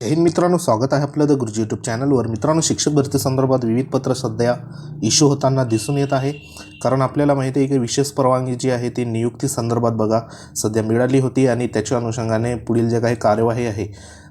जय हिंद मित्रांनो स्वागत आहे आपलं द गुरुजी यूट्यूब चॅनलवर मित्रांनो शिक्षक भरती संदर्भात विविध पत्र सध्या इश्यू होताना दिसून येत आहे. कारण आपल्याला माहिती आहे की विशेष परवानगी जी आहे ती नियुक्ती संदर्भात बघा सध्या मिळाली होती आणि त्याच्या अनुषंगाने पुढील जे काही कार्यवाही आहे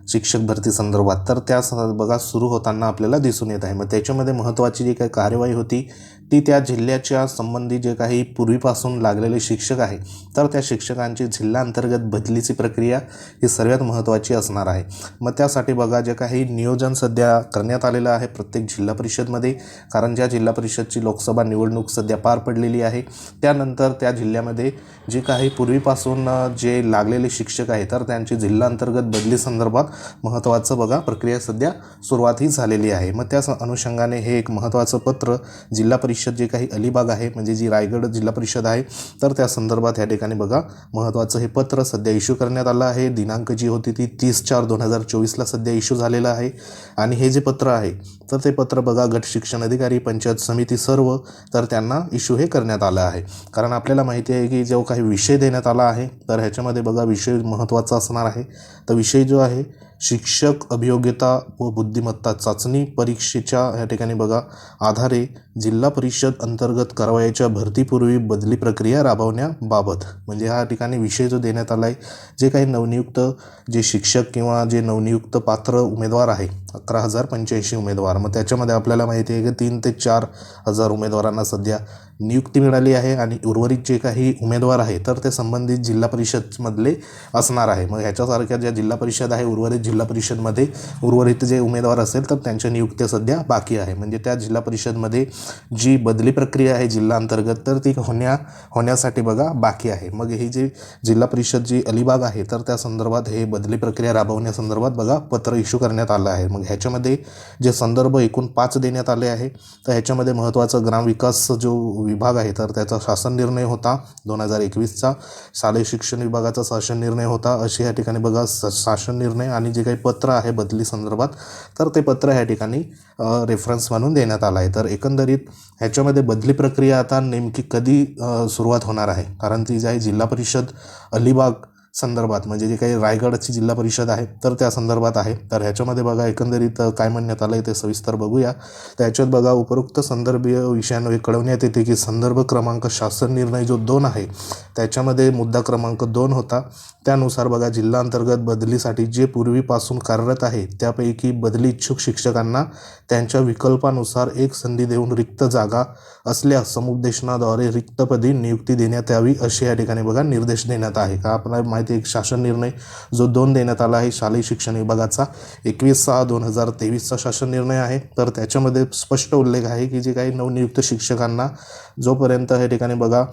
शिक्षक भरती संदर्भात. तर त्या स- बघा सुरू होताना आपल्याला दिसून येत आहे. मग त्याच्यामध्ये महत्त्वाची जी काही कार्यवाही होती ती त्या जिल्ह्याच्या संबंधी जे काही पूर्वीपासून लागलेले शिक्षक आहे तर त्या शिक्षकांची जिल्हाअंतर्गत बदलीची प्रक्रिया ही सर्वात महत्त्वाची असणार आहे. मग त्यासाठी बघा जे काही नियोजन सध्या करण्यात आलेलं आहे प्रत्येक जिल्हा परिषदमध्ये कारण ज्या जिल्हा परिषदची लोकसभा निवडणूक सध्या पार पडलेली आहे त्यानंतर त्या जिल्ह्यामध्ये जे काही पूर्वीपासून जे लागलेले शिक्षक आहे तर त्यांची जिल्हा अंतर्गत बदली संदर्भात महत्त्वाचं बघा प्रक्रिया सध्या सुरुवात ही झालेली आहे. मग त्या अनुषंगाने हे एक महत्त्वाचं पत्र जिल्हा परिषद जे काही अलिबाग आहे म्हणजे जी रायगड जिल्हा परिषद आहे तर त्या संदर्भात या ठिकाणी बघा महत्त्वाचं हे पत्र सध्या इश्यू करण्यात आलं आहे. दिनांक जी होती ती तीस चार दोन हजार चोवीसला सध्या इश्यू झालेलं आहे. आणि हे जे पत्र आहे तर ते पत्र बघा गट शिक्षण अधिकारी पंचायत समिती सर्व तर त्यांना इश्यू हे करण्यात आलं आहे. कारण आपल्याला माहिती आहे की जो काही विषय देण्यात आला आहे तर ह्याच्यामध्ये बघा विषय महत्त्वाचा असणार आहे. तर विषय जो आहे शिक्षक अभियोग्यता व बुद्धिमत्ता चाचणी परीक्षेच्या या ठिकाणी बघा. आधारे जिल्हा परिषद अंतर्गत कारवाईच्या भरतीपूर्वी बदली प्रक्रिया राबवण्याबाबत. म्हणजे ह्या ठिकाणी विषय जो देण्यात आला आहे जे काही नवनियुक्त जे शिक्षक किंवा जे नवनियुक्त पात्र उमेदवार आहे अकरा हजार पंच्याऐंशी उमेदवार. मग त्याच्यामध्ये आपल्याला माहिती आहे की तीन ते चार हजार उमेदवारांना सध्या नियुक्ती मिळाली आहे आणि उर्वरित जे काही उमेदवार आहे तर ते संबंधित जिल्हा परिषदमधले असणार आहे. मग ह्याच्यासारख्या ज्या जिल्हा परिषद आहे उर्वरित जिल्हा परिषदमध्ये उर्वरित जे उमेदवार असेल तर त्यांच्या नियुक्त्या सध्या बाकी आहे. म्हणजे त्या जिल्हा परिषदमध्ये जी बदली प्रक्रिया आहे जिल्हा अंतर्गत तर ती होण्या होण्यासाठी बघा बाकी आहे. मग ही जी जिल्हा परिषद जी अलिबाग आहे तर त्या संदर्भात हे बदली प्रक्रिया राबवण्यासंदर्भात बघा पत्र इश्यू करण्यात आलं आहे. मग ह्याच्यामध्ये जे संदर्भ एकूण पाच देण्यात आले आहे तर ह्याच्यामध्ये महत्त्वाचं ग्रामविकास जो विभाग आहे तर त्याचा शासन निर्णय होता दोन हजार एकवीसचा. शालेय शिक्षण विभागाचा शासन निर्णय होता. असे या ठिकाणी बघा शासन निर्णय आणि जे काही पत्र आहे बदली संदर्भात तर ते पत्र ह्या ठिकाणी रेफरन्स म्हणून देण्यात आलं आहे. तर एकंदरीत ह्याच्यामध्ये बदली प्रक्रिया आता नेमकी कधी सुरुवात होणार आहे? कारण ती जी आहे जिल्हा परिषद अलिबाग संदर्भात. म्हणजे जे काही रायगडची जिल्हा परिषद आहे तर त्या संदर्भात आहे. तर ह्याच्यामध्ये बघा एकंदरीत काय म्हणण्यात आलं आहे ते सविस्तर बघूया. त्याच्यात बघा उपरोक्त संदर्भीय विषयांवर कळवण्यात येते की संदर्भ क्रमांक शासन निर्णय जो दोन आहे त्याच्यामध्ये मुद्दा क्रमांक दोन होता. त्यानुसार बघा जिल्हा अंतर्गत बदलीसाठी जे पूर्वीपासून कार्यरत आहे त्यापैकी बदली इच्छुक शिक्षकांना त्यांच्या विकल्पानुसार एक संधी देऊन रिक्त जागा असल्यास समुपदेशनाद्वारे रिक्तपदी नियुक्ती देण्यात यावी असे या ठिकाणी बघा निर्देश देण्यात आहे. का आपल्याला माहिती माहिती एक शासन निर्णय जो दोन देण्यात आला आहे शालेय शिक्षण विभागाचा. एकवीस सहा दोन हजार तेवीसचा शासन निर्णय आहे. तर त्याच्यामध्ये स्पष्ट उल्लेख आहे की जे काही नवनियुक्त शिक्षकांना जोपर्यंत हे ठिकाणी बघा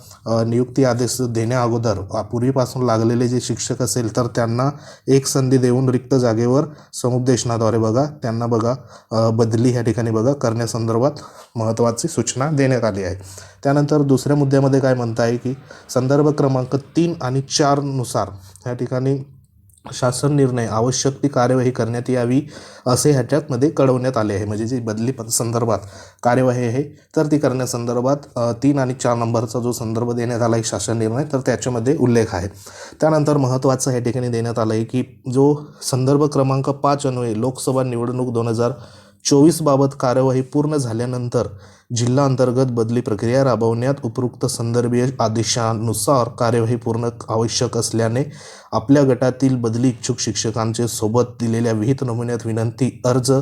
नियुक्ती आदेश देण्या अगोदर पूर्वीपासून लागलेले जे शिक्षक असेल तर त्यांना एक संधी देऊन रिक्त जागेवर समुपदेशनाद्वारे बघा त्यांना बघा बदली ह्या ठिकाणी बघा करण्यासंदर्भात महत्त्वाची सूचना देण्यात आली आहे. त्यानंतर दुसऱ्या मुद्द्यामध्ये काय म्हणता आहे की संदर्भ क्रमांक तीन आणि चारनुसार ह्या ठिकाणी शासन निर्णय आवश्यक ती कार्यवाही करण्यात यावी असे ह्याच्यातमध्ये कळवण्यात आले आहे. म्हणजे जी बदली पद संदर्भात कार्यवाही आहे तर ती करण्यासंदर्भात तीन आणि चार नंबरचा जो संदर्भ देण्यात आला आहे शासन निर्णय तर त्याच्यामध्ये उल्लेख आहे. त्यानंतर महत्त्वाचं ह्या ठिकाणी देण्यात आलं आहे की जो संदर्भ क्रमांक पाच अन्वये लोकसभा निवडणूक दोन हजार चोवीसबाबत कार्यवाही पूर्ण झाल्यानंतर जिल्हा अंतर्गत बदली प्रक्रिया राबवण्यात उपरोक्त संदर्भीय आदेशानुसार कार्यवाही पूर्ण आवश्यक असल्याने आपल्या गटातील बदली इच्छुक शिक्षकांचे सोबत दिलेल्या विहित नमुन्यात विनंती अर्ज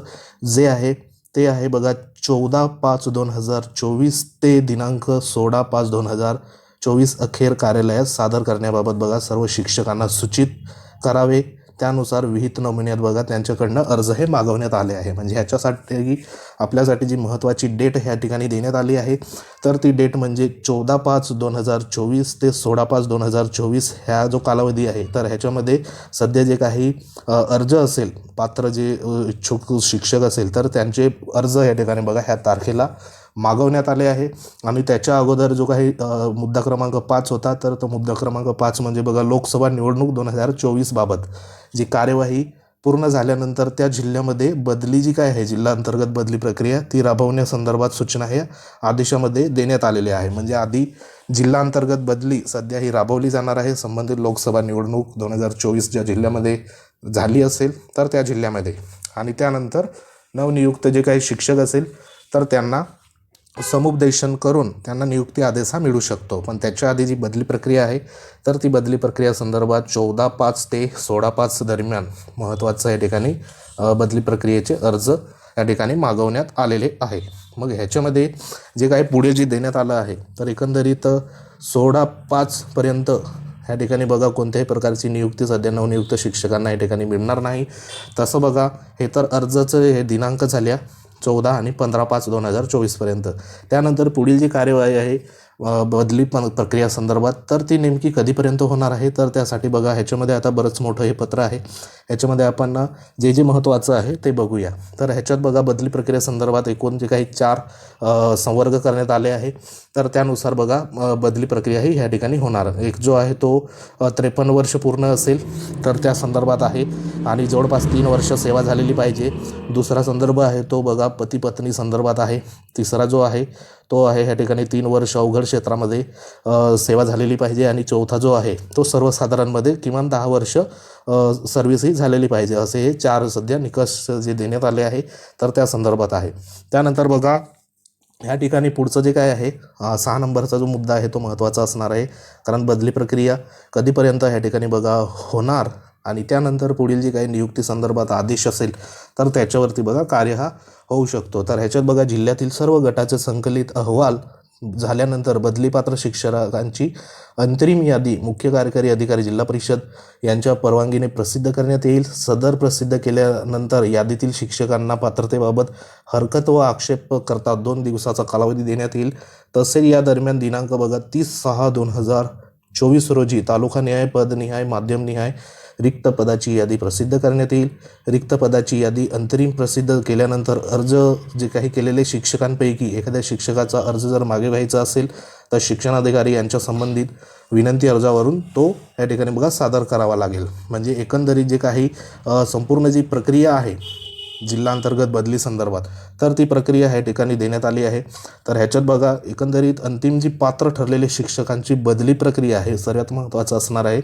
जे आहे ते आहे बघा चौदा पाच दोन हजार चोवीस ते दिनांक सोळा पाच दोन हजार चोवीस अखेर कार्यालयात सादर करण्याबाबत बघा सर्व शिक्षकांना सूचित करावे. त्यानुसार विहित नमुन्यात बघा त्यांच्याकडनं अर्ज हे मागवण्यात आले आहे. म्हणजे ह्याच्यासाठी आपल्यासाठी जी महत्त्वाची डेट ह्या ठिकाणी देण्यात आली आहे. तर ती डेट म्हणजे चौदा पाच दोन हजार चोवीस ते सोळा पाच दोन हजार चोवीस ह्या जो कालावधी आहे. तर ह्याच्यामध्ये सध्या जे काही अर्ज असेल पात्र जे इच्छुक शिक्षक असेल तर त्यांचे अर्ज या ठिकाणी बघा ह्या तारखेला मागवण्यात आले आहे. आणि त्याच्या अगोदर जो काही मुद्दा क्रमांक पाच होता तर तो मुद्दा क्रमांक पाच म्हणजे बघा लोकसभा निवडणूक दोन हजार चोवीसबाबत जी कार्यवाही पूर्ण झाल्यानंतर त्या जिल्ह्यामध्ये बदली जी काय आहे जिल्हा अंतर्गत बदली प्रक्रिया ती राबवण्यासंदर्भात सूचना हे आदेशामध्ये देण्यात आलेल्या आहे. म्हणजे आधी जिल्हा अंतर्गत बदली सध्या ही राबवली जाणार आहे. संबंधित लोकसभा निवडणूक दोन हजार चोवीस ज्या जिल्ह्यामध्ये झाली असेल तर त्या जिल्ह्यामध्ये. आणि त्यानंतर नवनियुक्त जे काही शिक्षक असेल तर त्यांना समुपदेशन करून त्यांना नियुक्ती आदेश हा मिळू शकतो. पण त्याच्या आधी जी बदली प्रक्रिया आहे तर ती बदली प्रक्रिया संदर्भात चौदा पाच ते सोळा पाच दरम्यान महत्त्वाचं या ठिकाणी बदली प्रक्रियेचे अर्ज या ठिकाणी मागवण्यात आलेले आहे. मग ह्याच्यामध्ये जे काही पुढे जे देण्यात आलं आहे तर एकंदरीत सोळा पाचपर्यंत ह्या ठिकाणी बघा कोणत्याही प्रकारची नियुक्ती सध्या नवनियुक्त शिक्षकांना या ठिकाणी मिळणार नाही. तसं बघा हे तर अर्जाचं हे दिनांक झाल्या चौदा आणि पंधरा पाच दोन हजार चोवीसपर्यंत त्यानंतर पुढील जी कार्यवाही आहे बदली पण प्रक्रिया संदर्भात. तर ती नेमकी कधीपर्यंत होणार आहे? तर त्यासाठी बघा ह्याच्यामध्ये आता बरंच मोठं हे पत्र आहे. ह्याच्यामध्ये आपण जे जे महत्त्वाचं आहे ते बघूया. तर ह्याच्यात बघा बदली प्रक्रिया संदर्भात एकूण जे काही चार संवर्ग करण्यात आले आहे. तर त्यानुसार बघा बदली प्रक्रिया ही ह्या ठिकाणी होणार. एक जो आहे तो त्रेपन्न वर्ष पूर्ण असेल तर त्या संदर्भात आहे. आणि जवळपास तीन वर्ष सेवा झालेली पाहिजे. दुसरा संदर्भ आहे तो बघा पती पत्नी संदर्भात आहे. तिसरा जो आहे तो आहे ह्या ठिकाणी तीन वर्ष अवघड क्षेत्रामध्ये सेवा झालेली पाहिजे आणि चौथा जो आहे तो सर्वसाधारणमध्ये किमान दहा वर्ष सर्व्हिस ही झालेली पाहिजे. असे हे चार सध्या निकष जे देण्यात आले आहे तर त्या संदर्भात आहे. त्यानंतर बघा ह्या ठिकाणी पुढचं जे काय आहे सहा नंबरचा जो मुद्दा आहे तो महत्त्वाचा असणार आहे. कारण बदली प्रक्रिया कधीपर्यंत ह्या ठिकाणी बघा होणार आणि त्यानंतर पुढील जे काही नियुक्ती संदर्भात आदेश असेल तर त्याच्यावरती बघा कार्य हा होऊ शकतो. तर ह्याच्यात बघा जिल्ह्यातील सर्व गटाचे संकलित अहवाल झाल्यानंतर बदलीपात्र शिक्षकांची अंतरिम यादी मुख्य कार्यकारी अधिकारी जिल्हा परिषद यांच्या परवानगीने प्रसिद्ध करण्यात येईल. सदर प्रसिद्ध केल्यानंतर यादीतील शिक्षकांना पात्रतेबाबत हरकत व आक्षेप करता दोन दिवसाचा कालावधी देण्यात येईल. तसेच या दरम्यान दिनांक बघा तीस सहा दोन हजार चोवीस रोजी तालुका तालुकानिहाय पदनिहाय माध्यमनिहाय रिक्त पदाची यादी प्रसिद्ध करण्यात येईल. रिक्त पदाची यादी अंतरिम प्रसिद्ध केल्यानंतर अर्ज जे काही केलेले शिक्षकांपैकी एखाद्या शिक्षकाचा अर्ज जर मागे घ्यायचा असेल तर शिक्षणाधिकारी यांच्या संबंधित विनंती अर्जावरून तो या ठिकाणी बघा सादर करावा लागेल. म्हणजे एकंदरीत जे काही संपूर्ण जी प्रक्रिया आहे जिल्हा अंतर्गत बदली संदर्भात तर ती प्रक्रिया ह्या ठिकाणी देण्यात आली आहे. तर ह्याच्यात बघा एकंदरीत अंतिम जी पात्र ठरलेले शिक्षकांची बदली प्रक्रिया आहे सर्वात महत्त्वाचं असणार आहे.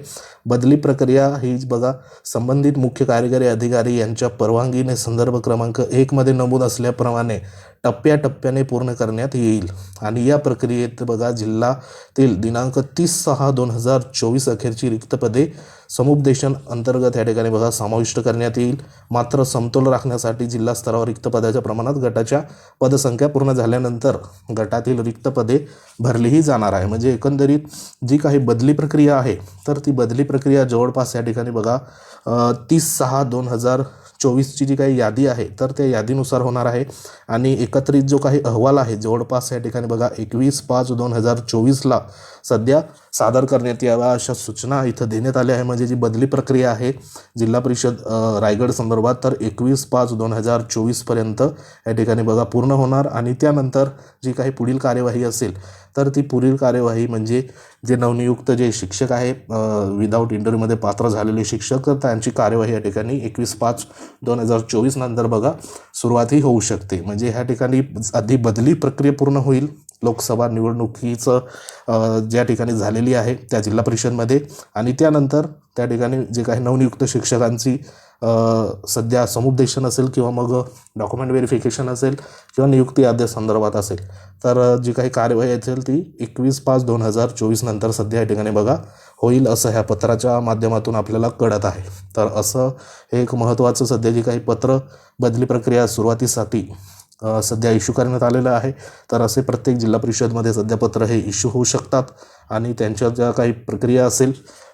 बदली प्रक्रिया ही बघा संबंधित मुख्य कार्यकारी अधिकारी यांच्या परवानगीने संदर्भ क्रमांक एकमध्ये नमूद असल्याप्रमाणे टप्प्याटप्प्याने पूर्ण करण्यात येईल. आणि या प्रक्रियेत बघा जिल्ह्यातील दिनांक तीस सहा दोन हजार चोवीस अखेरची रिक्त पदे समुपदेशन अंतर्गत या ठिकाणी बघा समाविष्ट करण्यात येईल. मात्र समतोल राखण्यासाठी जिल्हा स्तरावर रिक्त पदाच्या प्रमाणात गटाच्या पदसंख्या पूर्ण झाल्यानंतर गटातील रिक्त पदे भरलीही जाणार आहे. म्हणजे एकंदरीत जी काही बदली प्रक्रिया आहे तर ती बदली प्रक्रिया जवळपास या ठिकाणी बघा तीस सहा दोन हजार चोवीसची जी काही यादी आहे तर त्या यादीनुसार होणार आहे. आणि एकत्रित जो काही अहवाल आहे जवळपास या ठिकाणी बघा एकवीस पाच दोन हजार चोवीसला सध्या सादर करण्यात याव्या अशा सूचना इथं देण्यात आल्या आहे म्हणजे जी बदली प्रक्रिया आहे जिल्हा परिषद रायगड संदर्भात तर एकवीस पाच दोन हजार चोवीसपर्यंत या ठिकाणी बघा पूर्ण होणार आणि त्यानंतर जी काही पुढील कार्यवाही असेल तर ती पुढील कार्यवाही म्हणजे जे नवनियुक्त जे शिक्षक आहे विदाऊट इंटरव्ह्यूमध्ये पात्र झालेले शिक्षक तर त्यांची कार्यवाही या ठिकाणी एकवीस पाच दोन हजार चोवीस नंतर बघा सुरुवातही होऊ शकते. म्हणजे ह्या ठिकाणी आधी बदली प्रक्रिया पूर्ण होईल. लोकसभा निवडणुकीचं जे ज्या ठिकाणी झालेली आहे त्या जिल्हा परिषदमध्ये. आणि त्यानंतर त्या ठिकाणी जे काही नवनियुक्त शिक्षकांची सध्या समुपदेशन असेल किंवा मग डॉक्युमेंट व्हेरिफिकेशन असेल किंवा नियुक्ती आदेश संदर्भात असेल तर जी काही कार्यवाही असेल ती एकवीस पाच दोन हजार चोवीस नंतर सध्या या ठिकाणी बघा होईल असं ह्या पत्राच्या माध्यमातून आपल्याला कळत आहे. तर असं हे एक महत्त्वाचं सध्या जी काही पत्र बदली प्रक्रिया सुरुवातीसाठी सध्या इश्यू करण्यात आलेलं आहे. तर असे प्रत्येक जिल्हा परिषदमध्ये सध्या पत्र हे इश्यू होऊ शकतात आणि त्यांच्या ज्या काही प्रक्रिया असेल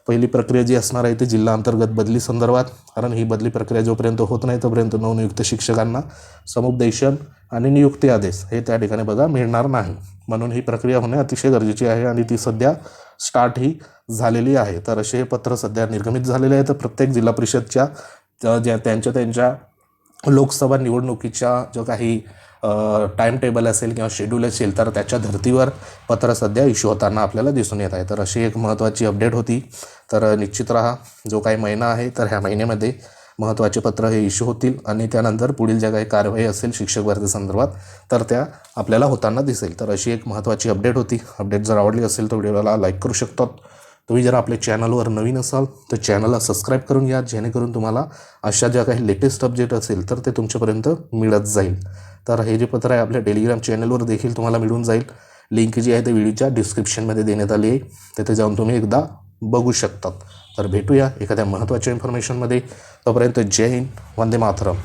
पहिली प्रक्रिया जी असणार आहे ती जिल्हा अंतर्गत बदली संदर्भात कारण ही बदली प्रक्रिया जोपर्यंत होत नाही तोपर्यंत नवनियुक्त शिक्षकांना समुपदेशन आणि नियुक्ती आदेश हे त्या ठिकाणी बघा मिळणार नाही. म्हणून ही प्रक्रिया होणे अतिशय गरजेची आहे आणि ती सध्या स्टार्ट ही झालेली आहे. तर असे हे पत्र सध्या निर्गमित झालेले आहे तर प्रत्येक जिल्हा परिषदच्या ज्या त्यांच्या त्यांच्या लोकसभा निवडणुकीच्या जो काही टाईम टेबल असेल किंवा शेड्यूल असेल तर त्याच्या धर्तीवर पत्र सध्या इश्यू होताना आपल्याला दिसून येत आहे. तर अशी एक महत्त्वाची अपडेट होती. तर निश्चित राहा जो काही महिना आहे तर ह्या महिन्यामध्ये महत्त्वाचे पत्र हे इश्यू होतील आणि त्यानंतर पुढील ज्या काही कारवाई असेल शिक्षक भरती संदर्भात तर त्या आपल्याला होताना दिसेल. तर अशी एक महत्त्वाची अपडेट होती. अपडेट जर आवडली असेल तर व्हिडिओला लाईक करू शकतात. तुम्ही जर आपल्या चॅनलवर नवीन असाल तर चॅनलला सबस्क्राईब करून घ्या जेणेकरून तुम्हाला अशा ज्या काही लेटेस्ट अपडेट असेल तर ते तुमच्यापर्यंत मिळत जाईल. तर हे जे पत्र आहे आपल्या टेलिग्राम चॅनलवर देखील तुम्हाला मिळून जाईल. लिंक जी आहे ते व्हिडिओच्या डिस्क्रिप्शनमध्ये देण्यात आली आहे. तिथे जाऊन तुम्ही एकदा बघू शकतात. तर भेटूया एखाद्या महत्त्वाच्या इन्फॉर्मेशनमध्ये तोपर्यंत जय हिंद वंदे मातरम.